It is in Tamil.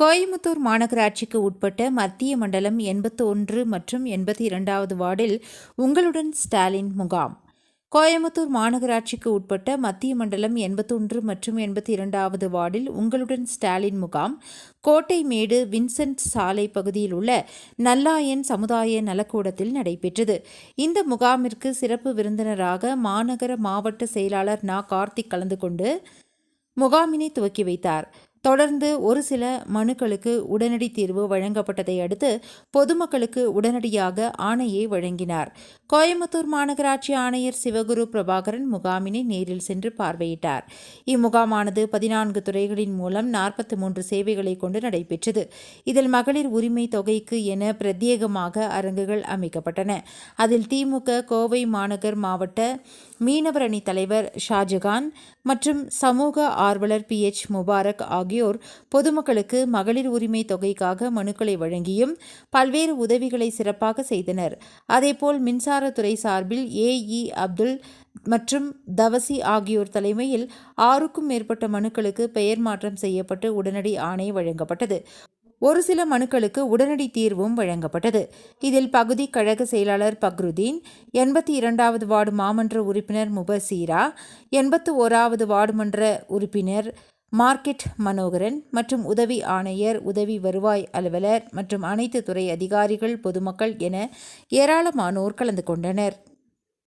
கோயமுத்தூர் மாநகராட்சிக்கு உட்பட்ட மத்திய மண்டலம் எண்பத்து ஒன்று மற்றும் எண்பத்தி இரண்டாவது வார்டில் உங்களுடன் ஸ்டாலின் முகாம். கோயமுத்தூர் மாநகராட்சிக்கு உட்பட்ட மத்திய மண்டலம் எண்பத்தொன்று மற்றும் எண்பத்தி இரண்டாவது வார்டில் உங்களுடன் ஸ்டாலின் முகாம். கோட்டைமேடு வின்சென்ட் சாலை பகுதியில் உள்ள நல்லாயன் சமுதாய நலக்கூடத்தில் நடைபெற்றது. இந்த முகாமிற்கு சிறப்பு விருந்தினராக மாநகர மாவட்ட செயலாளர் நா. கார்த்திக் கலந்து கொண்டு முகாமினை துவக்கி வைத்தார். தொடர்ந்து ஒரு சில மனுக்களுக்கு உடனடி தீர்வு வழங்கப்பட்டதை அடுத்து பொதுமக்களுக்கு உடனடியாக ஆணையை வழங்கினார். கோயம்புத்தூர் மாநகராட்சி ஆணையர் சிவகுரு பிரபாகரன் முகாமினை நேரில் சென்று பார்வையிட்டார். இம்முகாமானது பதினான்கு துறைகளின் மூலம் நாற்பத்தி மூன்று சேவைகளை கொண்டு நடைபெற்றது. இதில் மகளிர் உரிமை தொகைக்கு என பிரத்யேகமாக அரங்குகள் அமைக்கப்பட்டன. அதில் திமுக கோவை மாநகர் மாவட்ட மீனவர் அணி தலைவர் ஷாஜகான் மற்றும் சமூக ஆர்வலர் பி எச் முபாரக் ஆகியோர் பொதுமக்களுக்கு மகளிர் உரிமை தொகைக்காக மனுக்களை வழங்கியும் பல்வேறு உதவிகளை சிறப்பாக செய்தனர். அதேபோல் மின்சாரத்துறை சார்பில் ஏஇ அப்துல் மற்றும் தவசி ஆகியோர் தலைமையில் ஆறுக்கும் மேற்பட்ட மனுக்களுக்கு பெயர் மாற்றம் செய்யப்பட்டு உடனடி ஆணை வழங்கப்பட்டது. ஒரு சில மனுக்களுக்கு உடனடி தீர்வும் வழங்கப்பட்டது. இதில் பகுதி கழக செயலாளர் பக்ருதீன் எண்பத்தி இரண்டாவது வார்டு மாமன்ற உறுப்பினர் முபசீரா எண்பத்து ஓராவது வார்டு மன்ற உறுப்பினர் மார்க்கெட் மனோகரன் மற்றும் உதவி ஆணையர் உதவி வருவாய் அலுவலர் மற்றும் அனைத்து துறை அதிகாரிகள் பொதுமக்கள் என ஏராளமானோர் கலந்து கொண்டனர்.